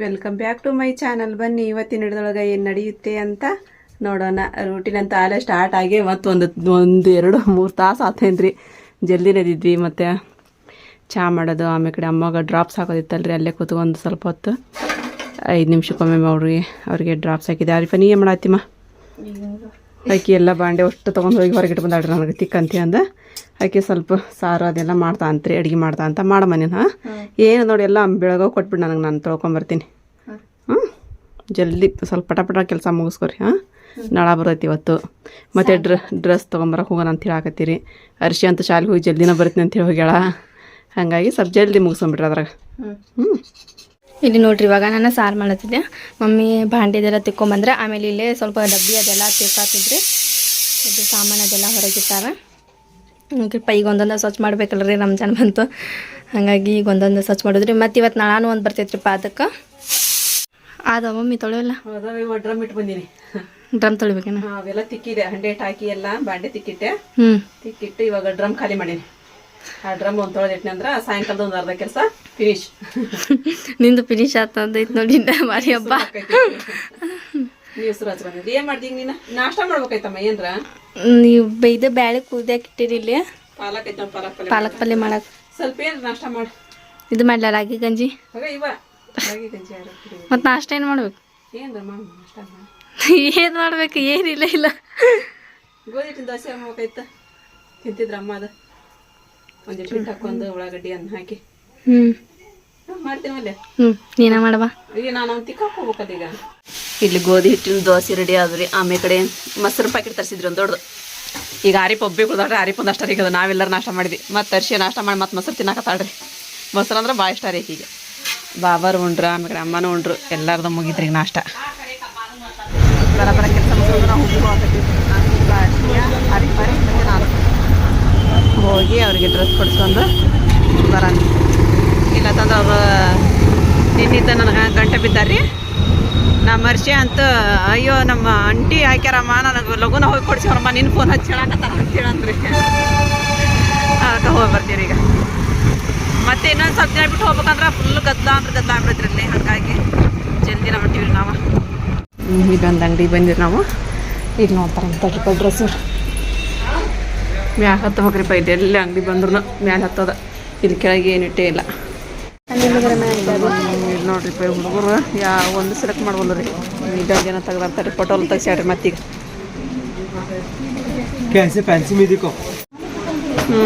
Welcome back to my channel ಬನ್ನಿ, ಇವತ್ತಿನ ಹಿಡಿದೊಳಗೆ ಏನು ನಡೆಯುತ್ತೆ ಅಂತ ನೋಡೋಣ. ರೂಟೀನ್ ಅಂತ ಆಲೇ ಸ್ಟಾರ್ಟ್ ಆಗಿ ಮತ್ತು ಒಂದು ಒಂದು ಎರಡು, ಮೂರು ತಾಸು ಆತೇನ್ರಿ. ಜಲ್ದಿ ಎದ್ದಿದ್ವಿ ಮತ್ತು ಚಹಾ ಮಾಡೋದು, ಆಮೇಲೆ ಕಡೆ ಅಮ್ಮಗೆ ಡ್ರಾಪ್ಸ್ ಹಾಕೋದಿತ್ತಲ್ರಿ, ಅಲ್ಲೇ ಕೂತ್ಕೊಂಡು ಸ್ವಲ್ಪ ಹೊತ್ತು. ಐದು ನಿಮಿಷಕ್ಕೊಮ್ಮೆ ಅವ್ರಿಗೆ ಅವ್ರಿಗೆ ಡ್ರಾಪ್ಸ್ ಹಾಕಿದೆ ಅವ್ರಿಗೆ ನೀ ಏನು ಮಾಡತ್ತಿಮ್ಮ? ಆಕಿ ಎಲ್ಲ ಬಾಂಡೆ ಅಷ್ಟು ತೊಗೊಂಡು ಹೋಗಿ ಹೊರಗಿಟ್ಟು ಬಂದಾಳ್ರಿ ನನಗೆ ತಿಕ್ಕಂತಿ ಅಂದ. ಆಕೆ ಸ್ವಲ್ಪ ಸಾರು ಅದೆಲ್ಲ ಮಾಡ್ತಾ ಅಂತ್ರಿ ಅಡುಗೆ ಮಾಡ್ತಾ ಅಂತ ಮಾಡ ಮನೇನ. ಹಾಂ ಏನು ನೋಡಿ ಎಲ್ಲ ಬೆಳಗ್ಗೆ ಕೊಟ್ಬಿಡು ನನಗೆ ನಾನು ತೊಳ್ಕೊಂಬರ್ತೀನಿ ಹ್ಞೂ ಜಲ್ದಿ ಸ್ವಲ್ಪ ಪಟ ಪಟ ಕೆಲಸ ಮುಗಿಸ್ಕೊರಿ ಹಾಂ. ನಳ ಬರ್ತೈತಿ ಇವತ್ತು. ಮತ್ತು ಡ್ರ ಡ್ರೆಸ್ ತೊಗೊಂಬರಕ್ಕೆ ಹೋಗೋಣ ಅಂತ ಹೇಳಾಕತ್ತೀರಿ. ಅರ್ಶಿ ಅಂತ ಶಾಲೆಗೆ ಹೋಗಿ ಜಲ್ದಿನ ಬರ್ತೀನಿ ಅಂತ ಹೇಳಿ ಹೋಗ್ಯಾಳ. ಹಾಗಾಗಿ ಸ್ವಲ್ಪ ಜಲ್ದಿ ಮುಗಿಸ್ಕೊಂಬಿಟ್ರಿ ಅದ್ರಾಗ. ಹ್ಞೂ ಇಲ್ಲಿ ನೋಡ್ರಿ ಇವಾಗ ನಾನು ಸಾರು ಮಾಡತ್ತಿದ್ದೆ ಮಮ್ಮಿ ಬಾಂಡೆದೆಲ್ಲ ತಿಕ್ಕೊಂಬಂದ್ರೆ ಆಮೇಲೆ ಇಲ್ಲೇ ಸ್ವಲ್ಪ ಡಬ್ಬಿ ಅದೆಲ್ಲ ತಿಕ್ಕಾತಿದ್ರಿ ಇದು ಸಾಮಾನು ಅದೆಲ್ಲ ಹೊರಗಿಟ್ಟಾರ. ಈಗ ಒಂದೊಂದು ಸ್ವಚ್ಛ ಮಾಡ್ಬೇಕಲ್ರಿ ರಂಜಾನ್ ಬಂತು. ಹಾಗಾಗಿ ಈಗ ಒಂದೊಂದು ಸ್ವಚ್ಛ ಮಾಡಿದ್ರಿ. ಮತ್ತು ಇವತ್ತು ನಾಳಾನು ಒಂದು ಬರ್ತೈತ್ರಿಪ್ಪ ಅದಕ್ಕೆ. ಆದ ಮಮ್ಮಿ ತೊಳೆಯಲ್ಲ? ಡ್ರಮ್ ಇಟ್ಟು ಬಂದೀನಿ. ಡ್ರಮ್ ತೊಳಿಬೇಕೇನ? ಅವೆಲ್ಲ ತಿಕ್ಕಿದೆ. ಹಂಡೆ ಹಾಕಿ ಎಲ್ಲ ಬಾಂಡೆ ತಿಕ್ಕಿಟ್ಟೆ. ಹ್ಞೂ ತಿಕ್ಕಿಟ್ಟು ಇವಾಗ ಡ್ರಮ್ ಖಾಲಿ ಮಾಡೀನಿ. ಆ ಡ್ರಮ್ ಒಂದು ತೊಳೆದಿಟ್ನಿ ಅಂದ್ರೆ ಸಾಯಂಕಾಲದ ಒಂದು ಅರ್ಧ ಕೆಲಸ ಫಿನಿಶ್ ನಿಂದು ಫಿನಿಶ್ ಆತಂದೈತ್ ನೋಡಿ ಮಾರಿ ಹಬ್ಬ ನೀವು ಸುರಾಜ್ ಬಂದಿದ್ರಿ ಏನ್ ಮಾಡ್ದಿ ನೀನು? ನಾಷ್ಟ ಮಾಡ್ಬೇಕಾಯ್ತಮ್ಮ ಏನ್ರ? ನೀವು ಇದು ಬ್ಯಾಳೆ ಕುದ್ಯಾಕ ಇಟ್ಟಿರಿ ಇಲ್ಲಿ. ಪಾಲಕ್ ಐತಪ್ಪ ಪಾಲಕ್ ಪಲ್ಯ ಪಾಲಕ್ ಪಲ್ಯ ಮಾಡಕ್ಕೆ ಸ್ವಲ್ಪ ಏನು ನಾಷ್ಟ ಮಾಡಿ. ಇದು ಮಾಡ್ಲ ರಾಗಿ ಗಂಜಿ? ಇವ. ರಾಗಿ ಗಂಜಿ. ಮತ್ತು ನಾಷ್ಟ ಏನು ಮಾಡ್ಬೇಕು? ಏನ್ರ ಮಾಮ ನಾಷ್ಟ ಮಾಡಿ ಏನು ಮಾಡ್ಬೇಕು? ಏನಿಲ್ಲ ಇಲ್ಲ. ಗೋಧಿ ಹಿಟ್ಟಿನ ದೋಸೆ ಮಾಡ್ಬೇಕಾಯ್ತ? ತಿಂತಿದ್ರ ಅಮ್ಮ ಅದ. ಒಂದಿಟ್ಟು ಹಿಟ್ಟು ಹಾಕೊಂಡು ಉಳ್ಳಾಗಡ್ಡಿ ಅನ್ನ ಹಾಕಿ. ಹ್ಞೂ ನೀನ ಮಾಡವಾ ಈಗ ನಾನು ಹೋಗ್ಬೇಕಲ್ಲ ಈಗ. ಇಲ್ಲಿ ಗೋಧಿ ಹಿಟ್ಟಿನ ದೋಸೆ ರೆಡಿ ಆದ್ರಿ. ಆಮೇಲೆ ಕಡೆ ಮೊಸರು ಪ್ಯಾಕೆಟ್ ತರಿಸಿದ್ರಿ ಒಂದು ದೊಡ್ಡದು. ಈಗ ಆರಿಪ್ ಪಬ್ಬಿ ಕುಡ್ದಾಡ್ರಿ ಆರಿಪ್ ಒಂದು ಅಷ್ಟ ಈಗ ನಾವೆಲ್ಲರೂ ನಾಷ್ಟ ಮಾಡಿದ್ವಿ. ಮತ್ತೆ ತರ್ಸಿ ನಾಷ್ಟ ಮಾಡಿ ಮತ್ತೆ ಮೊಸರು ತಿನ್ನಕತ್ತಾಳ್ರಿ ಮೊಸರು ಅಂದ್ರೆ ಭಾಳ ಇಷ್ಟ ರೀ ಈಗ ಬಾಬಾರು ಉಂಡ್ರು ಆಮೇಲೆ ಅಮ್ಮನೂ ಉಂಡ್ರು ಎಲ್ಲಾರ್ದು ಮುಗಿದ್ರಿ ಈಗ ನಾಷ್ಟ. ಬರ ಬರ ಕೆಲಸ ಮುಗಿದ್ರೆ ನಾವು ನಾನು ಹೋಗಿ ಅವರಿಗೆ ಡ್ರೆಸ್ ಕೊಡಿಸ್ಕೊಂಡು ಬರೋಣ. ಇಲ್ಲತ್ತಂದ್ರೆ ಅವರು ನಿನ್ನಿಂದ ನನಗೆ ಗಂಟೆ ಬಿದ್ದಾರ್ರಿ. ನಮ್ಮ ಅರ್ಷಿ ಅಂತ, ಅಯ್ಯೋ, ನಮ್ಮ ಅಂಟಿ ಹಾಕ್ಯಾರಮ್ಮ ನನಗೆ ಲಗುನ ಹೋಗಿ ಕೊಡ್ಸಿವ್ರಮ್ಮ ನಿನ್ನ ಫೋನ್ ಹಚ್ಚಿ ಹೇಳಕತ್ತಾರ ಅಂತ ಹೇಳಂದ್ರಿ ಅದಕ್ಕೆ ಹೋಗಿ ಬರ್ತೀರಿ ಈಗ. ಮತ್ತೆ ಇನ್ನೊಂದು ಸ್ವಲ್ಪ ದಿನ ಬಿಟ್ಟು ಹೋಗ್ಬೇಕಂದ್ರೆ ಫುಲ್ ಗದ್ಲ ಅಂದ್ರೆ ಗದ್ಲ ಆಗ್ಬಿಡ್ತೀರಿ ಇಲ್ಲಿ, ಹಾಗಾಗಿ ಜಲ್ದಿನ ಹೊಂಟೀವಿ ನಾವು. ಈಗ ಒಂದು ಅಂಗಡಿ ಬಂದಿರಿ ನಾವು. ಈಗ ನೋಡ್ತಾರೆ ಅಂತ ಡ್ರೆಸ್ಸು ಮ್ಯಾಲ ಹತ್ತ ಹೋಗ್ರಿಪ್ಪ ಎಲ್ಲ ಅಂಗಡಿ ಬಂದ್ರು ಮ್ಯಾಲ ಹತ್ತದ. ಇಲ್ಲಿ ಕೆಳಗೆ ಏನು ಇಟ್ಟೇ ಇಲ್ಲ. ನೋಡ್ರಿ ನೋಡ್ರಿಪ್ಪ ಹುಡುಗರು ಯಾವ ಒಂದು ಸೆಲೆಕ್ಟ್ ಮಾಡ್ಬೋಲ್ಲ ರೀ. ಇದಾಗ ಜನ ತೆಗ್ದಾಡ್ತಾರೆ ಪಟೋಲ್ ತೆಗ್ಸ್ಯಾಡ್ರಿ ಮತ್ತೀಗ. ಹ್ಞೂ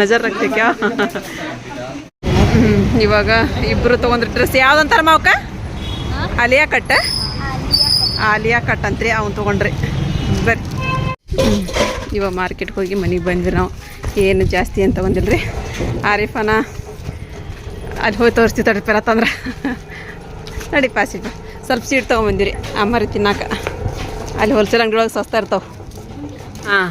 ನಜರ್ ರಕ್ತಕ್ಕ? ಇವಾಗ ಇಬ್ರು ತಗೊಂಡ್ರಿ ಡ್ರೆಸ್ ಯಾವ್ದಂತಾರ ಮಾವಕ ಅಲಿಯಾ ಕಟ್ಟ? ಆಲಿಯಾ ಕಟ್ ಅಂತ್ರಿ ಅವ್ನು ತೊಗೊಂಡ್ರಿ. ಬರ್ರಿ. ಇವಾಗ ಮಾರ್ಕೆಟ್ಗೆ ಹೋಗಿ ಮನೆಗೆ ಬಂದ್ವಿ ನಾವು. ಏನು ಜಾಸ್ತಿ ಅಂತ ತಗೊಂಡಿಲ್ರಿ ಆರಿಫನ ಅಲ್ಲಿ ಹೋಗಿ ತೋರಿಸ್ತೀವಿ ತಡ್ರಿ ಪೆರ ತಂದ್ರೆ ನಡಿ ಪಾಸಿಟ್ ಸ್ವಲ್ಪ ಸೀಟ್ ತೊಗೊಂಬಂದಿರಿ. ಅಮ್ಮರಿ ತಿನ್ನಾಕ. ಅಲ್ಲಿ ಹೋಲ್ಸೇಲ್ ಒಳಗೆ ಸಸ್ತಾ ಇರ್ತಾವೆ. ಹಾಂ.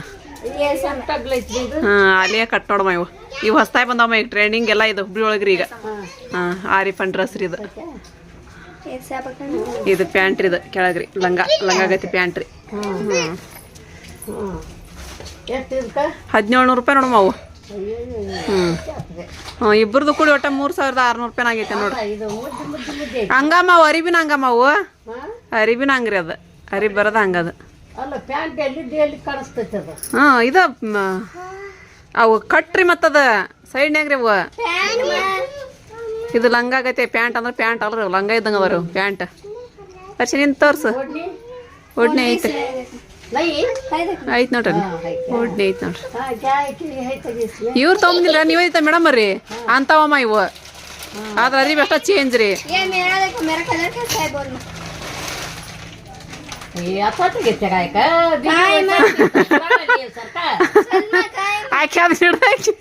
ಹಾಂ ಅಲ್ಲಿಯೇ ಕಟ್ ನೋಡಮ್ಮ ಇವು. ಇವು ಹೊಸ್ತಾಗಿ ಬಂದವಮ್ಮ, ಈಗ ಟ್ರೈನಿಂಗ್ ಎಲ್ಲ ಇದು ಹುಬ್ಳಿ ಒಳಗ್ರಿ ಈಗ. ಹಾಂ, ಆರಿಫನ್ ಡ್ರೆಸ್ ರೀ ಇದು. ಇದು ಪ್ಯಾಂಟ್ರಿ ಇದು ಕೆಳಗ್ರಿ, ಲಂಗ ಲಂಗ ಗತಿ ಪ್ಯಾಂಟ್ ರೀ ಹ್ಞೂ ಹದಿನೇಳು ನೂರು ರೂಪಾಯಿ ನೋಡಮ್ಮ ಅವು ಹ್ಞೂ ಹ್ಞೂ ಇಬ್ಬರದು ಕೂಡಿ ಒಟ್ಟ ಮೂರು ಸಾವಿರದ ಆರುನೂರು ರೂಪಾಯಿ ಆಗೈತೆ ನೋಡ್ರಿ ಹಂಗಮ್ಮ ಅವು ಅರಿಬಿನ ಹಂಗಮ್ಮ ಅವು ಅರಿಬಿನ ಹಂಗ್ರಿ ಅದು. ಅರಿ ಬರೋದು ಹಂಗದು ಅಲ್ಲ ಪ್ಯಾಂಟ್ ಎಲ್ಲಿದ್ದು ಎಲ್ಲಿ ಕಾಣಿಸ್ತೈತೆ ಅದು. ಹಾಂ ಇದು ಅವು ಕಟ್ರಿ ಮತ್ತದ ಸೈಡ್ನ್ಯಾಗ ರೀ ಅವು ಇದು ಲಂಗ ಆಗೈತೆ ಪ್ಯಾಂಟ್ ಅಂದ್ರೆ ಪ್ಯಾಂಟ್ ಅಲ್ರಿ ಲಂಗ ಇದ್ದಂಗೆ ಅದಾರ ಪ್ಯಾಂಟ್. ಅರ್ಶಿ ನಿಂತು ತೋರ್ಸು. ಒಡ್ನೆ ಐತೆ. ಐತೆ ನೋಡ್ರಿ. ಒಡ್ನೆ ಐತೆ ನೋಡ್ರಿ. ಇವ್ರು ತಗೊಂಬಂದಿಲ್ಲ ನೀವು ಐತ ಮೇಡಮ್ ರೀ ಅಂತವಮ್ಮ ಇವು. ಆದ್ರೆ ಅರಿವಿ ಅಷ್ಟ ಚೇಂಜ್ ರೀ. ಆಯ್ಕೆ ಅದು. ಹಿಡ್ದಾಕಿ.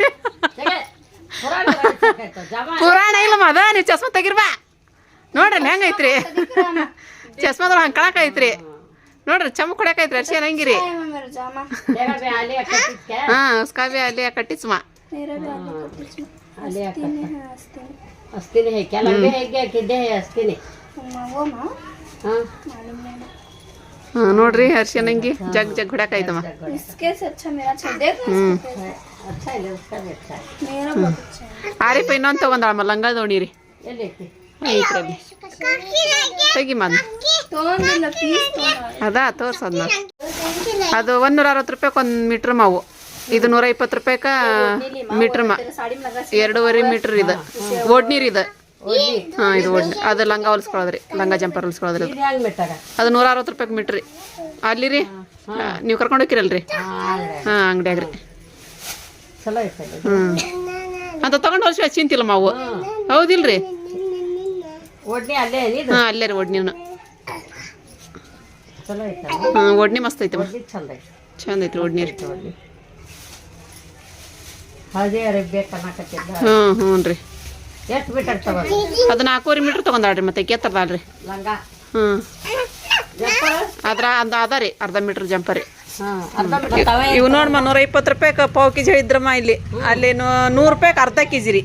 ಪುರಾಣ ಇಲ್ಲ ಮದ ಇಲ್ಲಮ್ಮ ಅದ ನೀವು ಚಸ್ಮಾ ತೆಗಿರ್ಬಾ. ನೋಡ್ರಿ ಹೆಂಗೈತ್ರಿ ಚಸ್ಮಾದೊಳಗೆ ಹಂಗೆ ಕಳಕ್ ಐತ್ರಿ. ನೋಡ್ರಿ ಚಮ್ ಕೊಡಕೈತ್ರಿ ಐತ್ರಿ ಅರ್ಶಿ ಹಂಗಿರಿ? ತೆಗಬೆ ಅಲ್ಲಿ ಕಟ್ಟಿದ್ಕೆ? ಹಾ ಉಸ್ಕಾಬಿ ಅಲ್ಲಿ ಕಟ್ಟಿಸ್ಮ. ಅಸ್ತಿನಿ ಕೆಲವೇ ಹೇಗೆ ಹಾಕಿದ್ದೆ ಹಸ್ತೀನಿ. ಹಾ ಹಾಂ ನೋಡ್ರಿ ಹರ್ಷನಂಗಿ ಜಗ್ ಜಗ್ ಹೊಡ್ಯಾಕೈತಮ್ಮ इसके से अच्छा मेरा अच्छा देखो ಹ್ಮ್ अच्छा है उसका भी अच्छा है मेरा बहुत अच्छा है ಆರಿಪ ಇನ್ನೊಂದು ತಗೊಂಡಾಳಮ್ಮ ಲಂಗ ದೋಣಿ ರೀ ये लेके ಐತ್ರಲ್ಲಿ ತೆಗಿ ಮಾದ तो पीस तो ಅದ ತೋರ್ಸದ್ನ ಅದು ಒಂದೂರ ಅರವತ್ತು ರೂಪಾಯಿ ಒಂದು ಮೀಟ್ರ್ ಮಾವು ಇದು ನೂರ ಇಪ್ಪತ್ತು ರೂಪಾಯಿಕ ಮೀಟ್ರ್ ಮಾ साड़ी में लगा ಎರಡೂವರೆ ಮೀಟ್ರ್ ಇದೆ ಓಡ್ನೀರ್ ಇದೆ ಹಾಂ ಇದು ಓಡ್ನಿ ಅದು ಲಂಗ ಹೊಲ್ಸ್ಕೊಳ್ಳೋದ್ರಿ ಲಂಗ ಜಂಪರ್ ಹೊಲ್ಸ್ಕೊಳ್ಳೋದ್ರಿ ಅದು. ನೂರ ಅರವತ್ತು ರೂಪಾಯಿ ಮೀಟ್ರಿ ರೀ. ಅಲ್ಲಿ ರೀ ನೀವು ಕರ್ಕೊಂಡು ಹೋಗಿರಲ್ರಿ ಹಾಂ ಅಂಗಡಿಯಾಗ ರೀ. ಚಲೋ ಐತಲ್ಲ ಹ್ಞೂ ಅಂತ ತಗೊಂಡು ಹೊಲ್ಸಿ ಚಿಂತಿಲ್ಲ ಮಾವು. ಹೌದಿಲ್ರಿ? ಒಡ್ನಿ ಹಾಂ ಅಲ್ಲೇ ರೀ ಐತಲ್ಲ ಹಾಂ ಒಡ್ನಿ ಮಸ್ತ್ ಐತೆ ಒಡ್ನಿ ಚಂದ ಐತಿ. ಚಂದ ಐತ್ರಿ ರೀ. ಒಡ್ನಿ. ಕನ್ನಕತ್ತಿದ್ದ ಹ್ಞೂ ಹ್ಞೂ ರೀ ಎಷ್ಟು ಮೀಟರ್ ಅದು ನಾಲ್ಕೂವರೆ ಮೀಟ್ರ್ ತಗೊಂಡಾಳ್ರಿ ಮತ್ತೆ ಕೆತ್ತರ್ದಾಳ್ರಿ ಲಂಗ? ಹ್ಞೂ ಜಂಪರ್? ಅದ್ರ ಅಂದ ಅದ ರೀ ಅರ್ಧ ಮೀಟ್ರ್ ಜಂಪ ರೀ. ಹಾಂ ಅರ್ಧ ಮೀಟರ್ ತವೆ ಇವು ನೋಡಮ್ಮ ನೂರ ಇಪ್ಪತ್ತು ರೂಪಾಯಿ ಪಾವ್ ಕೆ ಜಿ ಹೇಳಿದ್ರಮ್ಮ ಇಲ್ಲಿ. ಅಲ್ಲಿ ನೂರು ರೂಪಾಯಿ ಅರ್ಧ ಕೆಜಿ ರೀ.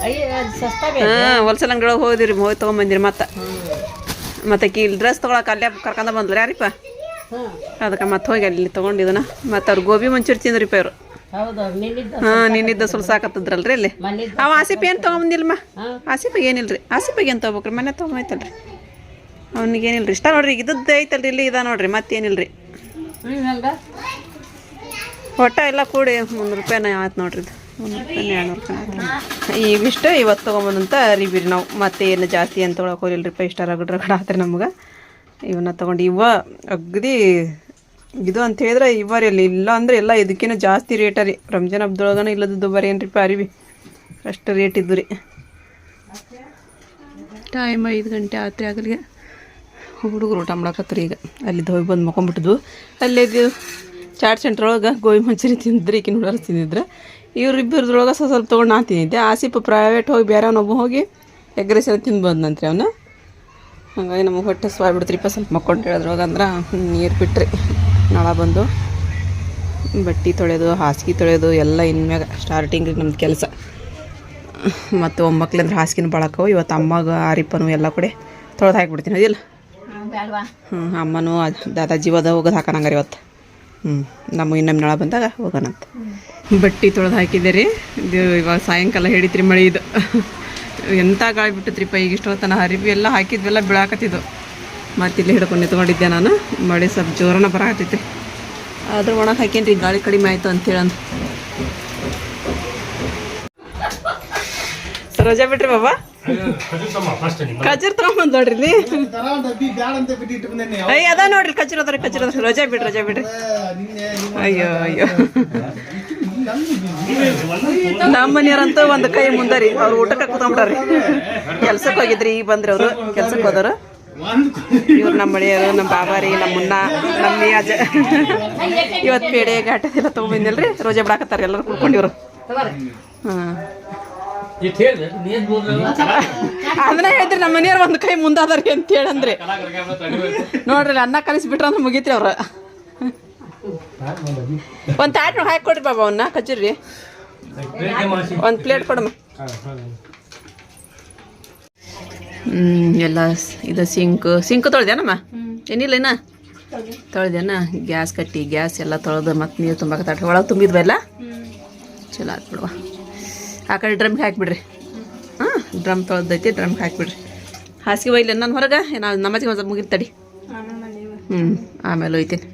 ಹಾ ಹೊಲ್ಸಲ್ ಸಸ್ತಾ ಬೇಕು ಹಾಂ ಹೊಲ್ಸಲ್ ಅಂಗಡಿ ಒಳಗೆ ಹೋದಿರಿ ಹೋಗಿ ತಗೊಂಬಂದಿರಿ ಮತ್ತೆ. ಮತ್ತೆ ಕಿ ಇಲ್ಲಿ ಡ್ರೆಸ್ ತೊಗೊಳಕ್ಕೆ ಅಲ್ಲೇ ಕರ್ಕೊಂಡ ಬಂದ್ರಿ ಯಾರಿಪ್ಪ? ಹಾಂ ಅದಕ್ಕೆ ಮತ್ತೆ ಹೋಗಿ ಅಲ್ಲಿ ತೊಗೊಂಡಿದ್ದನ ಮತ್ತು ಅವ್ರು ಗೋಬಿ ಮಂಚೂರಿ ತಿಂದ್ರಿಪ್ಪ ಇವರು. ಹಾಂ ನಿನ್ನಿದ್ದ ಸುಲ್ಸಾಕತ್ತದ್ರಲ್ರಿ ಅಲ್ಲಿ? ಮನಿದ್ದ ಅವ ಆಸಿಪ್ ಏನು ತೊಗೊಂಬಂದಿಲ್ಮ? ಆಸಿಪಿಗೆ ಏನಿಲ್ಲ ರೀ ಆಸಿಪಿಗೆ ಏನು ತೊಗೋಬೇಕ್ರಿ? ಮನೆ ತೊಗೊಂಬೈತಲ್ರಿ. ಅವ್ನಿಗೆ ಏನಿಲ್ರಿ? ಇಷ್ಟ ನೋಡ್ರಿ ಇದ್ದದ್ದು ಐತಲ್ರಿ ಇಲ್ಲಿ ಇದ ನೋಡ್ರಿ ಮತ್ತೇನಿಲ್ಲ ರೀ ಹ್ಞೂ ಹಂಗ? ಒಟ್ಟ ಎಲ್ಲ ಕೂಡಿ ಮುನ್ನೂರು ರೂಪಾಯಿನ ಆಯ್ತು ನೋಡ್ರಿ ಇದು. ಮುನ್ನೂರು ರೂಪಾಯಿ ಎರಡುನೂರು ರೂಪಾಯಿ ಇವಿಷ್ಟು ಇವತ್ತು ತೊಗೊಂಬಂದಂತ ಅರಿಬಿರಿ ನಾವು. ಮತ್ತೆ ಏನು ಜಾಸ್ತಿ ಏನು ತೊಗೊಳಕ್ಕೆ ಹೋಗಿಲ್ರಿ ರೀ ಇಷ್ಟ ರಗಡ್ ರಗಡ ಆತ್ರಿ ನಮ್ಗೆ. ಇವನ್ನ ತೊಗೊಂಡು ಇವ ಅಗದಿ ಇದು ಅಂತ ಹೇಳಿದ್ರೆ ಇವರಿ ಇಲ್ಲ ಅಂದ್ರೆ ಎಲ್ಲ ಇದಕ್ಕಿಂತ ಜಾಸ್ತಿ ರೇಟ ರೀ. ರಂಜಾನ್ ಹಬ್ಬದೊಳಗನ ಇಲ್ಲದ ಬರೀ ಏನ್ರಿಪ್ಪ ಅರಿವಿ? ಅಷ್ಟು ರೇಟ್ ಇದ್ದು ರೀ. ಟೈಮ್ ಐದು ಗಂಟೆ ಆತ್ರಿ ಆಗಲಿಗೆ. ಹುಡುಗರು ಊಟ ಮಾಡಕತ್ರಿ ಈಗ. ಅಲ್ಲಿ ಹೋಗಿ ಬಂದು ಅಲ್ಲೇ ಇದು ಚಾಟ್ ಸೆಂಟರ್ ಒಳಗೆ ಗೋಬಿ ಮಂಚೂರಿ ತಿಂದ್ರಿ ಈಕಿನ ಹುಡುಗರು ತಿಂದಿದ್ರೆ. ಇವ್ರಿಬ್ಬರದ್ರೊಳಗೆ ಸ್ವಲ್ಪ ಸ್ವಲ್ಪ ತೊಗೊಂಡು ನಾನು ತಿಂದಿದ್ದೆ. ಆಸಿಪ್ ಪ್ರೈವೇಟ್ ಹೋಗಿ ಬೇರೆ ಅವನೊಬ್ಬ ಹೋಗಿ ಎಗ್ ಎಲ್ಲ ತಿಂದು ಬಂದಂತ್ರಿ ಅವನು. ಹಂಗಾಗಿ ನಮಗೆ ಹೊಟ್ಟೆ ಸ್ವಾಬಿಡ್ತ್ರಿಪ್ಪ ಸ್ವಲ್ಪ ಮಕ್ಕೊಂಡು ಹೇಳೋದ್ರೊಳಗೆ ಅಂದ್ರೆ ನೀರು ಬಿಟ್ರಿ. ನಳ ಬಂದು ಬಟ್ಟೆ ತೊಳೆದು, ಹಾಸಿಗೆ ತೊಳೆದು, ಎಲ್ಲ ಇನ್ಮ್ಯಾಗ ಸ್ಟಾರ್ಟಿಂಗ್ ನಮ್ದು ಕೆಲಸ. ಮತ್ತು ಒಮ್ಮಕ್ಳಿಂದ್ರೆ ಹಾಸಿಗೆನ ಬಳಕವು ಇವತ್ತು ಅಮ್ಮಗ, ಆರಿಪ್ಪನು ಎಲ್ಲ ಕಡೆ ತೊಳೆದು ಹಾಕಿಬಿಡ್ತೀನಿ ಅದಿಲ್ಲ ಹ್ಞೂ ಅಮ್ಮನೂ ದಾದಾಜಿ ಹೋದ ಹೋಗೋದು ರೀ ಇವತ್ತು. ಹ್ಞೂ ನಮ್ಮ ಇನ್ನೊಮ್ಮೆ ನಳ ಬಂದಾಗ ಹೋಗೋಣಂತ ಬಟ್ಟೆ ತೊಳೆದು ಹಾಕಿದೆ ರೀ ಇದು ಇವಾಗ ಸಾಯಂಕಾಲ ಹಿಡಿತ್ರಿ ಮಳೆ ಇದು. ಎಂಥ ಗಾಳಿ ಬಿಟ್ಟತ್ರಿಪ್ಪ, ಈಗ ಇಷ್ಟೊತ್ತನ ಹರಿಬಿ ಎಲ್ಲ ಹಾಕಿದ್ವೆಲ್ಲ ಬೀಳಾಕತ್ತಿದ್ದು ಮತ್ತೆ ಇಲ್ಲಿ ಹಿಡ್ಕೊಂಡು ನಿಂತ್ಕೊಂಡಿದ್ದೆ ನಾನು. ಮಳೆ ಸ್ವಲ್ಪ ಜೋರನ ಬರಾಕತ್ತೈತಿ ಆದ್ರೂ ಒಣಗೆ ಹಾಕೇನ್ರಿ ಗಾಳಿ ಕಡಿಮೆ ಆಯಿತು ಅಂತೇಳಿ ಅಂದ್ ರಜಾ ಬಿಟ್ರಿ ಬಾಬಾ ಕಚರ್ ತಗೊಂಬಂದ್ ನೋಡ್ರಿ ಇಲ್ಲಿ. ಅಯ್ಯ ಅದ ನೋಡ್ರಿ ಕಚರ ಅದ್ರ ಕಚರ ರಜಾ ಬಿಡ್ರಿ ರಜಾ ಬಿಡ್ರಿ ಅಯ್ಯೋ ಅಯ್ಯೋ. ನಮ್ಮ ಮನೆಯವ್ರಂತೂ ಒಂದು ಕೈ ಮುಂದರಿ. ಅವ್ರು ಊಟಕ್ಕೆ ಕೂತ್ಕೊಂಡ್ರಿ ಕೆಲ್ಸಕ್ಕೆ ಹೋಗಿದ್ರಿ, ಈಗ ಬಂದ್ರಿ ಅವರು. ಕೆಲ್ಸಕ್ಕೆ ಹೋದವರು. ಇವ್ರು ನಮ್ಮ ಮಳೆಯವರು ನಮ್ಮ ಬಾಬಾರಿ ನಮ್ಮ ಮುನ್ನ ನಮ್ಮ ಮಿಯಾಜ ಇವತ್ತು ಪೇಡೆ ಘಾಟದೆಲ್ಲ ಎಲ್ಲ ತೊಗೊಂಬಂದಿಲ್ರಿ? ರೋಜೆ ಬಿಡಾಕತ್ತಾರ ಎಲ್ಲರೂ ಕುಡ್ಕೊಂಡಿವ್ರು ಹಾಂ. ಅದನ್ನ ಹೇಳ್ರಿ ನಮ್ಮ ಮನೆಯವ್ರು ಒಂದು ಕೈ ಮುಂದಾದ್ರಿ ಅಂತ ಹೇಳಂದ್ರಿ. ನೋಡ್ರಿ ಅನ್ನ ಕಲಿಸ್ಬಿಟ್ರ ಅಂದ್ರೆ ಮುಗೀತ್ರಿ ಅವ್ರ. ಒಂದು ತಾಟ್ ಹಾಕಿ ಕೊಡ್ರಿ ಬಾಬಾ ಅವನ್ನ ಕಚ್ಚಿರ್ರಿ ಒಂದು ಪ್ಲೇಟ್ ಕೊಡಮ್ಮ. ಎಲ್ಲ ಇದು ಸಿಂಕ್ ಸಿಂಕ್ ತೊಳ್ದೇನಮ್ಮ ಏನಿಲ್ಲ ಏನ ತೊಳ್ದೇನ ಗ್ಯಾಸ್ ಕಟ್ಟಿ ಗ್ಯಾಸ್ ಎಲ್ಲ ತೊಳೆದು ಮತ್ತು ನೀರು ತುಂಬಕ್ಕೆ ತಡ ಒಳಗೆ ತುಂಬಿದ್ವಲ್ಲ ಚಲೋ ಹಾಕ್ಬಿಡುವ ಬಿಡುವ ಆ ಕಡೆ ಡ್ರಮ್ಗೆ ಹಾಕಿಬಿಡ್ರಿ. ಹಾಂ ಡ್ರಮ್ ತೊಳೆದೈತಿ ಡ್ರಮ್ಗೆ ಹಾಕಿಬಿಡ್ರಿ. ಹಾಸಿಗೆ ಒಯ್ಲಿ ನಾನು ಹೊರಗೆ? ನಾವು ನಮ್ಮಜ್ಜಿಗೆ ಒಂದು ಮುಗಿರ್ತಡಿ ಹ್ಞೂ ಆಮೇಲೆ ಒಯ್ತೀನಿ.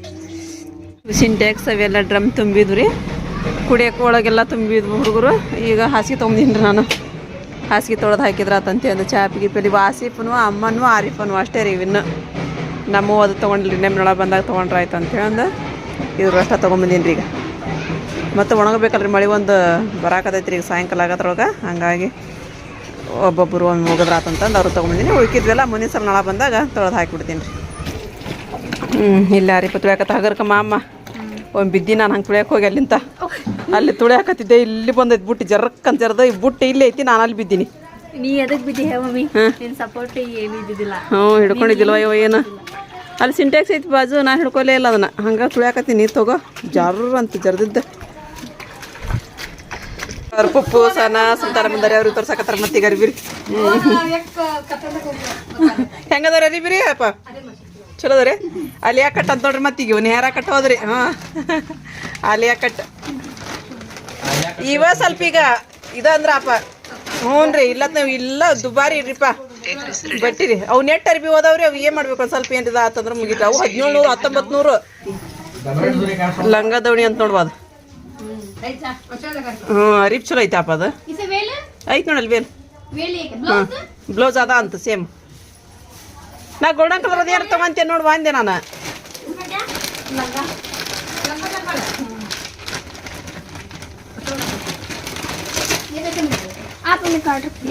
ಸಿಂಟ್ಯಾಕ್ಸ್ ಅವೆಲ್ಲ ಡ್ರಮ್ ತುಂಬಿದ್ವು ರೀ. ಕುಡಿಯೋಕೆ ಒಳಗೆಲ್ಲ ತುಂಬಿದ್ವು ಹುಡುಗರು. ಈಗ ಹಾಸಿಗೆ ತೊಗೊಂಡಿನಿ ನಾನು. ಹಾಸಿಗೆ ತೊಳೆದು ಹಾಕಿದ್ರ ಒಂದು ಚಾಪಿ ಗಿಪಲ್ಲಿ ವಾಸಿಫನು ಅಮ್ಮನೂ ಆರಿಫನು ಅಷ್ಟೇ ರೀ ಇವಿನ್ನು. ನಮ್ಮ ಅದು ತೊಗೊಂಡ್ರಿ ನೆಮ್ಮನೊಳಗೆ ಬಂದಾಗ ತೊಗೊಂಡ್ರೆ ಆಯ್ತು ಅಂತ ಒಂದು ಇದ್ರ ಅಷ್ಟ ತೊಗೊಂಬಂದೀನಿ ರೀ ಈಗ. ಮತ್ತು ಒಣಗಬೇಕಲ್ರಿ ಮಳೆ ಒಂದು ಬರಾಕತೈತ್ರಿ ಈಗ ಸಾಯಂಕಾಲ ಆಗದ್ರೊಳಗೆ. ಹಂಗಾಗಿ ಒಬ್ಬೊಬ್ಬರು ಒಮ್ಮೆ ಹೋಗಿದ್ರ ಆತಂತಂದು ಅವ್ರು ತೊಗೊಂಬಂದಿನಿ. ಉಳ್ಕಿದ್ವೆಲ್ಲ ಮುಂದಿನ ಸಲ ನಾಳೆ ಬಂದಾಗ ತೊಳೆದು ಹಾಕಿಬಿಡ್ತೀನಿ ರೀ. ಹ್ಞೂ ಇಲ್ಲ ರೀ ತುಳಿಯಾಕತ್ತ ಹಗರ್ಕ ಮಾಮ. ಒಂದು ಬಿದ್ದಿ ನಾನು ಹಂಗೆ ತುಳಿಯಕ್ಕೆ ಹೋಗಿ ಅಲ್ಲಿಂದ ಅಲ್ಲಿ ತುಳಿಯಾಕತ್ತಿದ್ದೆ ಇಲ್ಲಿ ಬಂದೈತಿ ಬುಟ್ಟಿ ಜರಕ್ ಅಂತ ಜರದ ಈ ಬುಟ್ಟಿ ಇಲ್ಲಿ ಐತಿ ನಾನು ಅಲ್ಲಿ ಬಿದ್ದೀನಿ. ನೀ ಎದಕ್ ಬಿದ್ದಿ ಮಮ್ಮಿ? ನಿನ್ ಸಪೋರ್ಟ್ ಏನು ಇದ್ದಿದ್ದಿಲ್ಲ ಹ್ಞೂ ಹಿಡ್ಕೊಂಡಿದ್ದಿಲ್ವ ಅಯ್ಯೋ ಏನು? ಅಲ್ಲಿ ಸಿಂಟ್ಯಾಕ್ಸ್ ಐತಿ ಬಾಜು ನಾ ಹಿಡ್ಕೊಲೇ ಇಲ್ಲ ಅದನ್ನ. ಹಂಗೆ ತುಳಿಯಾಕತ್ತೀನಿ ನೀರ್ ತಗೋ. ಜರ್ರ ಅಂತ ಜರ್ದಿದ್ದ. ಅವ್ರ ಪುಪ್ಪು ಸನ ಸುಲ್ತಾನ ಬಂದಾರೆ ಅವ್ರಿಗೆ ತೋರ್ಸಕತ್ತಾರ ಮತ್ತೀಗ ಅರಿಬಿರಿ. ಹೆಂಗದವ್ರ ಅರಿಬಿರಿ ಅಪ್ಪ? ಚಲೋ ಅದ ರೀ ಅಲಿಯಾ ಕಟ್ ಅಂತ ನೋಡ್ರಿ ಮತ್ತೀಗ ಈಗ ಇವ್ ನೇರ ಕಟ್ ಹೋದ್ರಿ ಹಾಂ. ಯಾಕೆ ಕಟ್ ಇವ ಸ್ವಲ್ಪ ಈಗ ಇದಂದ್ರ ಅಪ್ಪ. ಹ್ಞೂ ರೀ ಇಲ್ಲ ನಾವು ಇಲ್ಲ ದುಬಾರಿ ಇಡ್ರಿಪ್ಪ ಬಟ್ಟಿರಿ. ಅವು ನೆಟ್ ಅರ್ಬಿ ಹೋದವ್ರಿ ಅವು ಏನು ಮಾಡ್ಬೇಕು ಒಂದು ಸ್ವಲ್ಪ ಏನಿದೆ ಆತಂದ್ರೆ ಮುಗಿತ. ಅವು ಹದಿನೇಳು ನೂರು ಹತ್ತೊಂಬತ್ತು ನೂರು ಲಂಗ ದವಣಿ ಅಂತ ನೋಡ್ಬೋದು ಹ್ಞೂ ಅರಿಬ್ ಚಲೋ ಐತಪ್ಪ ಅದು. ಐತ್ ನೋಡಲ್ ಬೇಲ್ ಹಾಂ ಬ್ಲೌಸ್? ಅದ ಅಂತ ಸೇಮ್. ನಾ ಗೋಲ್ಡನ್ ಕಲರ್ ಅದೇನು ತಗೊಂತೇನೆ ನೋಡಿ ಬಂದೆ ನಾನು.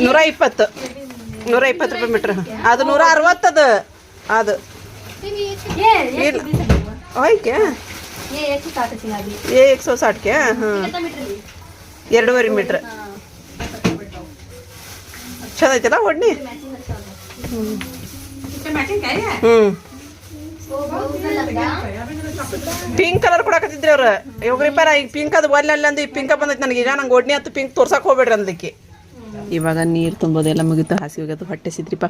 ನೂರ ಇಪ್ಪತ್ತು. ನೂರ ಇಪ್ಪತ್ತು ರೂಪಾಯಿ ಮೀಟ್ರ್. ಅದು ನೂರ ಅರವತ್ತು ಅದು. ಓಕೆ ಏ ಎಕ್ ಸೌ ಸಾಟ್ಕೆ? ಹಾಂ ಎರಡೂವರೆ ಮೀಟ್ರ್. ಚಂದ ಐತಲ್ಲ ಒಡ್ನಿ? ಹ್ಞೂ ಪಿಂಕ್ ಕಲರ್ ಕೊಡಕತ್ತಿದ್ರಿ ಅವ್ರು. ಇವಾಗ ರಿಪೇರ್ ಈಗ ಪಿಂಕ್ ಅದು ಒಲ್ಲೆ ಅಲ್ಲಂದು ಈ ಪಿಂಕ ಬಂದೈತಿ ನನಗೆ. ಈಗ ನಂಗೆ ಒಡ್ನಿ ಹತ್ತು ಪಿಂಕ್ ತೋರ್ಸಕ್ಕೆ ಹೋಗ್ಬೇಡ್ರಿ ಅಂದಕ್ಕೆ. ಇವಾಗ ನೀರು ತುಂಬೋದೆಲ್ಲ ಮುಗೀತು. ಹಾಸಿ ಹೋಗ್ಯದು ಹೊಟ್ಟೆ ಸಿದ್ರಿಪ್ಪ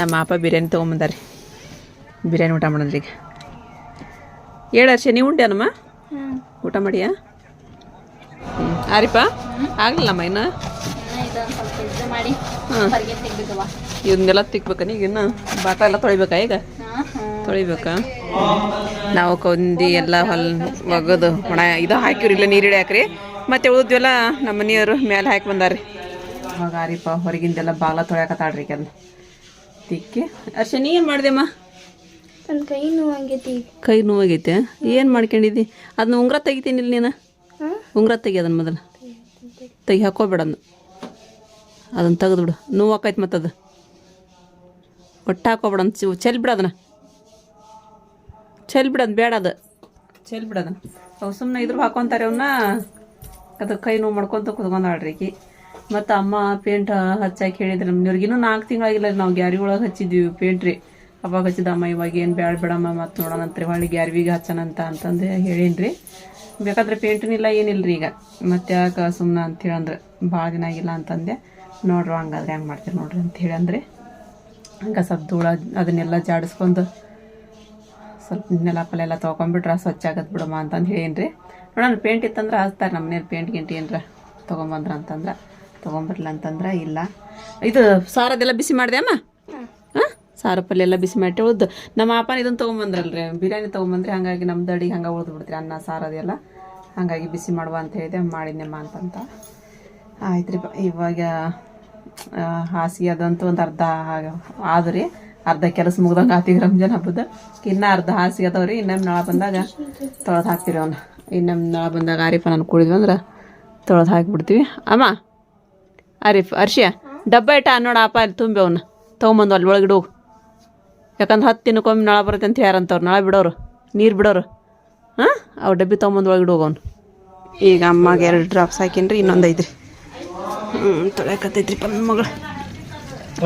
ನಮ್ಮ ಅಪ್ಪ ಬಿರಿಯಾನಿ ತೊಗೊಂಬಂದಾರಿ. ಬಿರಿಯಾನಿ ಊಟ ಮಾಡೋದ್ರಿ ಈಗ. ಏಳು ವರ್ಷ ನೀವು ಉಂಡ್ಯಾನಮ್ಮ ಊಟ ಮಾಡಿಯ? ಆರಿಪ್ಪ ಆಗಲಿಲ್ಲಮ್ಮ ಇನ್ನು? ಇವನ್ನೆಲ್ಲ ತಿಕ್ಬೇಕ ಈಗ ಇನ್ನು? ಬಾಟ ಎಲ್ಲ ತೊಳಿಬೇಕಾ ಈಗ? ತೊಳಿಬೇಕಾ? ನಾವು ಕೊಂದಿ ಎಲ್ಲ ಹೊಲ್ ಒಗದು ಒಣ ಇದು ಹಾಕಿವ್ರಿ ಇಲ್ಲ ನೀರು ಹಾಕ್ರಿ ಮತ್ತೆ ಉಳಿದ್ವೆಲ್ಲ ನಮ್ಮ ಮನೆಯವರು ಮೇಲೆ ಹಾಕಿ ಬಂದಾರ್ರಿ. ಅವಾಗ ಹೊರಗಿಂದೆಲ್ಲ ಬಾಗ್ಲ ತೊಳ್ಯಾಕತ್ತಾಳ್ರಿ ಕೆಲ ತಿಕ್ಕಿ. ಅರ್ಶನ ನೀ ಏನು ಮಾಡಿದೆಮ್ಮ ನನ್ನ ಕೈ ನೋವಾಗೈತಿ. ಕೈ ನೋವಾಗೈತೆ. ಏನು ಮಾಡ್ಕೊಂಡಿದ್ದಿ? ಅದನ್ನ ಉಂಗ್ರ ತೆಗಿತೀನಿಲ್ಲ ನೀನು. ಉಂಗ್ರ ತೆಗಿ ಅದನ್ನ ಮೊದಲು. ತೆಗಿ ಹಾಕೋಬೇಡ ಅದನ್ನ ಅದನ್ನ ತೆಗೆದು ಬಿಡು. ನೋವು ಆಕೈತೆ ಮತ್ತು ಅದು. ಒಟ್ಟು ಹಾಕೋಬೇಡ ಅಂತ ಚೆಲ್ ಬಿಡ ಅದನ್ನ. ಚೆಲ್ ಬಿಡೋದು ಬೇಡ ಅದು. ಚೆಲ್ ಬಿಡೋದನ್ನ ಅವು ಸುಮ್ಮನೆ ಇದ್ರ ಹಾಕೊಂತಾರೆ ಅವನ್ನ ಅದು ಕೈ ನೋವು ಮಾಡ್ಕೊತ ಕುತ್ಕೊಂಡಾಳ್ರಿ ಈಕಿ. ಮತ್ತು ಅಮ್ಮ ಪೇಂಟ್ ಹಚ್ಚಾಕಿ ಹೇಳಿದ್ರು ಇವ್ರಿಗಿನ್ನೂ ನಾಲ್ಕು ತಿಂಗಳಾಗಿಲ್ಲ ನಾವು ಗ್ಯಾರಿ ಒಳಗೆ ಹಚ್ಚಿದ್ವಿ ಪೇಂಟ್ ರೀ. ಅವಾಗ ಹಚ್ಚಿದಮ್ಮ ಇವಾಗ ಏನು ಬ್ಯಾಡ ಬೇಡಮ್ಮ, ಮತ್ತು ನೋಡೋಣಂತ್ರಿ ಹೊಳ್ಳಿ ಗ್ಯಾರ್ವಿಗೆ ಹಚ್ಚನಂತ ಅಂತಂದು ಹೇಳೀನಿ ಬೇಕಾದ್ರೆ ಪೇಂಟನಿಲ್ಲ ಏನಿಲ್ಲ ರೀ ಈಗ. ಮತ್ತೆ ಯಾಕೆ ಸುಮ್ಮನೆ ಅಂತೇಳಿ ಅಂದ್ರೆ ಭಾಳ ದಿನ ಆಗಿಲ್ಲ ಅಂತಂದೆ. ನೋಡ್ರಿ ಹಂಗಾದ್ರೆ ಹೆಂಗೆ ಮಾಡ್ತೀರಿ ನೋಡ್ರಿ ಅಂತ ಹೇಳಂದ್ರೆ ಹಂಗೆ ಸ್ವಲ್ಪ ಧೂಳ ಅದನ್ನೆಲ್ಲ ಜಾಡಿಸ್ಕೊಂಡು ಸ್ವಲ್ಪ ನೆಲ ಪಲ್ಲೆ ಎಲ್ಲ ತೊಗೊಂಬಿಟ್ರೆ ಸ್ವಚ್ಛ ಆಗತ್ತೆ ಬಿಡಮ್ಮ ಅಂತಂದು ಹೇಳೀನಿ ನೋಡೋಣ ಪೇಂಟ್ ಇತ್ತಂದ್ರೆ ಹಚ್ತಾರೆ ನಮ್ಮ ಮನೇಲಿ ಪೇಂಟ್ ಗಿಂಟ್ ಏನರ ತೊಗೊಂಬಂದ್ರೆ ಅಂತಂದ್ರೆ. ತೊಗೊಂಬರ್ಲ ಅಂತಂದ್ರೆ ಇಲ್ಲ. ಇದು ಸಾರದೆಲ್ಲ ಬಿಸಿ ಮಾಡಿದೆ ಅಮ್ಮ? ಹಾಂ? ಸಾರು ಪಲ್ಯ ಎಲ್ಲ ಬಿಸಿ ಮಾಡಿ ಉಳ್ದು. ನಮ್ಮ ಅಪ್ಪನ ಇದನ್ನು ತೊಗೊಂಬಂದ್ರಲ್ರಿ, ಬಿರಿಯಾನಿ ತೊಗೊಂಬಂದ್ರೆ ಹಾಗಾಗಿ ನಮ್ದು ಅಡಿಗೆ ಹಂಗೆ ಉಳ್ದು ಬಿಡ್ತೀರಿ, ಅನ್ನ ಸಾರದೆಲ್ಲ ಹಾಗಾಗಿ ಬಿಸಿ ಮಾಡುವ ಅಂತ ಹೇಳಿದೆ, ಮಾಡಿದ್ನೆಮ್ಮ ಅಂತಂತ. ಆಯ್ತು ರೀ ಇವಾಗ ಹಾಸಿಗೆ ಅದಂತೂ ಒಂದು ಅರ್ಧ ಆದ್ರಿ, ಅರ್ಧ ಕೆಲಸ ಮುಗ್ದಂಗೆ ಆತೀವಿ ರಂಜಾನ್ ಹಬ್ಬದ. ಇನ್ನೂ ಅರ್ಧ ಹಾಸಿಗೆ ಅದಾವ್ರಿ ಇನ್ನೊಮ್ಮೆ ನಾಳೆ ಬಂದಾಗ ತೊಳೆದು ಹಾಕ್ತೀರಿ ಅವನು. ಇನ್ನೊಮ್ಮೆ ನಾಳೆ ಬಂದಾಗ ಆರಿಫ ನಾನು ಕುಡಿದ್ವಿ ಅಂದ್ರೆ ತೊಳೆದು ಹಾಕಿಬಿಡ್ತೀವಿ. ಅಮ್ಮ? ಆರಿಫ್ ಅರ್ಷಿಯ ಡಬ್ಬ ಇಟ್ಟ ನೋಡ ಅಪ್ಪ, ಅಲ್ಲಿ ತುಂಬಿ ಅವನ್ನ ತೊಗೊಂಬಂದು ಅಲ್ಲಿ ಒಳಗಿಡು ಯಾಕಂದ್ರೆ ಹತ್ತು ದಿನಕ್ಕೊಮ್ಮೆ ನಳ ಬರುತ್ತೆ ಅಂತ ಯಾರಂತವ್ರು ನಳ ಬಿಡೋರು, ನೀರು ಬಿಡೋರು. ಹಾಂ? ಅವು ಡಬ್ಬಿ ತೊಗೊಂಬಂದು ಒಳಗಿಡು ಅವನು. ಈಗ ಅಮ್ಮಗೆ ಎರಡು ಡ್ರಾಪ್ಸ್ ಹಾಕಿನ್ರಿ, ಇನ್ನೊಂದು ಐತ್ರಿ. ಹ್ಞೂ ತೊಳೆಕತ್ತೈತ್ರಿ ಪ ನನ್ನ ಮಗಳು.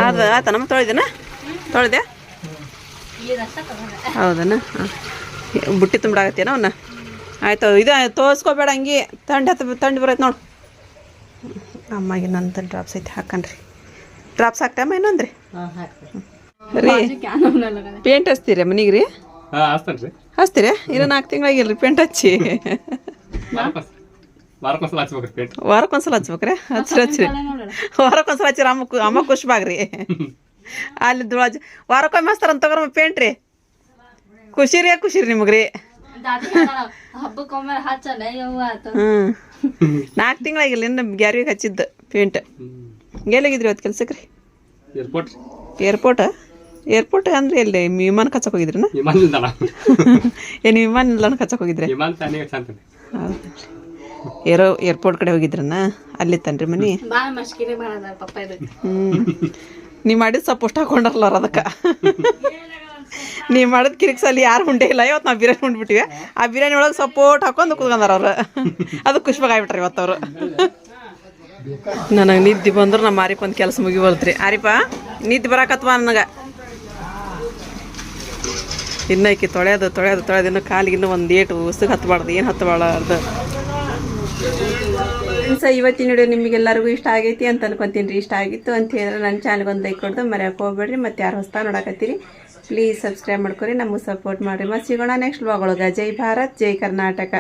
ಅದು ಆತ ನಮ್ಮ ತೊಳೆದೇನ? ತೊಳೆದೆ? ಹೌದನ? ಹಾಂ. ಬುಟ್ಟಿ ತುಂಬಾಗತ್ತೇನ ಅವನ್ನ ಆಯ್ತು, ಇದು ತೋರಿಸ್ಕೋಬೇಡ ಹಂಗೆ. ತಂಡ ತಂಡಿ ಬರೈತೆ ನೋಡು. ಅಮ್ಮಗೆ ಇನ್ನೊಂದು ಡ್ರಾಪ್ಸ್ ಐತೆ ಹಾಕನ್ರಿ ಡ್ರಾಪ್ಸ್ ಹಾಕ್ತಮ್ಮ ಇನ್ನೊಂದ್ರಿ? ರೀ. ಪೇಂಟ್ ಹಚ್ತೀರ ಮನಿಗೆ ರೀ ಹಚ್ತೀರ ಹಾಸ್ತಾನೆ ರೀ. ಹಚ್ತೀರಿ? ಇನ್ನು ನಾಲ್ಕು ತಿಂಗಳಾಗಿಲ್ರಿ ಪೇಂಟ್ ಹಚ್ಚಿ. ವಾರಕ್ಕೊಂದ್ಸಲ ಹಚ್ಬೇಕ್ರಿ? ಹಚ್ರಿ ಹಚ್ರಿ. ವಾರಕ್ಕೊಂದ್ಸಲ ಹಚ್ಚಿರಿ ಅಮ್ಮ ಕು- ಅಮ್ಮ ಖುಷಿಬಾಗ್ರಿ. ಅಲ್ಲಿ ದುಳ ವಾರಕ್ಕೊಮ್ಮೆ ಹಚ್ತಾರ ತಗೋರಮ್ಮ ಪೇಂಟ್ ರೀ. ಖುಷಿ ರೀ ಖುಷಿ ರೀ ನಿಮಗೆ ರೀ ಹಬ್ಬಕ್ಕೊಮ್ಮೆ ಹಚ್ಚಲ್ಲ ಹ್ಞೂ ನಾಲ್ಕು ತಿಂಗಳಾಗಿಲ್ಲ ಇನ್ನು ಗ್ಯಾರಿಗೆ ಹಚ್ಚಿದ್ದು ಪೇಂಟ್ ಎಲ್ಲಿಗಿದ್ರಿ ಇವತ್ತು ಕೆಲ್ಸಕ್ಕೆ ರೀ? ಏರ್ಪೋರ್ಟ್ ಏರ್ಪೋರ್ಟ್ ಏರ್ಪೋರ್ಟ್ ಅಂದ್ರೆ ಎಲ್ಲಿ? ವಿಮಾನ ಕಚ್ಚಕ್ ಹೋಗಿದ್ರಿ ಏನು ವಿಮಾನ ನಿಲ್ದಾಣ ಕಚ್ಚಕ್ ಹೋಗಿದ್ರಿ? ವಿಮಾನ ತಾನೇ ಚಂತಾನೆ ಏರೋ ಏರ್ಪೋರ್ಟ್ ಕಡೆ ಹೋಗಿದ್ರನ? ಅಲ್ಲಿ ತನ್ರಿ ಮನಿ? ಹ್ಮ್. ಮಸ್ಕಿರಿ ಮಾಡದ ಹಾಕೊಂಡಲ್ಲ ಅವ್ರು ಅದಕ್ಕೆ. ನೀ ಮಾಡೋದು ಕಿರಿಕ್ಸಲ್ಲಿ ಯಾರು ಉಂಡೆ ಇಲ್ಲ ಇವತ್ತು ನಾವು ಬಿರಿಯಾನಿ ಉಂಡ್ಬಿಟ್ಟಿವಿ. ಆ ಬಿರಿಯಾನಿ ಒಳಗೆ ಸಪೋರ್ಟ್ ಹಾಕೊಂಡು ಕುತ್ಕೊಂಡಾರ ಅವ್ರು. ಅದು ಖುಷಿಯಾಗ್ಬಿಟ್ರಿ ಇವತ್ತು ಅವರು. ನನಗೆ ನಿದ್ದೆ ಬಂದ್ರೆ ನಮ್ಮ ಆರಿಪ ಒಂದು ಕೆಲಸ ಮುಗಿವಲ್ತ್ರಿ. ಆರಿಪ, ನಿದ್ದೆ ಬರಾಕತ್ವ ನನಗೆ? ಇನ್ನು ಈಕಿ ತೊಳೆಯೋದು ತೊಳೆಯೋದು ತೊಳೆಯೋದು, ಇನ್ನು ಕಾಲಿಗೆ ಇನ್ನೂ ಒಂದು ಏಟು ಉಸುಗೆ ಹತ್ತಬಾರ್ದು ಏನು ಹತ್ತಬಾರ್ದು ಫ್ರೆಂಡ್ಸ್ ಇವತ್ತಿನ ವಿಡಿಯೋ ನಿಮಗೆಲ್ಲರಿಗೂ ಇಷ್ಟ ಆಗೈತಿ ಅಂತ ಅನ್ಕೊಂತೀನಿ ರೀ, ಇಷ್ಟ ಆಗಿತ್ತು ಅಂತ ಹೇಳಿದ್ರೆ ನನ್ನ ಚಾನಲ್ಗೆ ಒಂದು ಲೈಕ್ ಕೊಡ್ದು ಮರ್ಯಾಕೆ ಹೋಗ್ಬೇಡ್ರಿ, ಮತ್ತೆ ಯಾರು ಹೊಸ್ತಾ ನೋಡಕತ್ತೀರಿ? ಪ್ಲೀಸ್ ಸಬ್ಸ್ಕ್ರೈಬ್ ಮಾಡ್ಕೊರಿ ನಮಗೆ ಸಪೋರ್ಟ್ ಮಾಡಿರಿ. ಮತ್ತು ಸಿಗೋಣ ನೆಕ್ಸ್ಟ್ ಬ್ಲಾಗ್ ಜೈ ಭಾರತ್ ಜೈ ಕರ್ನಾಟಕ.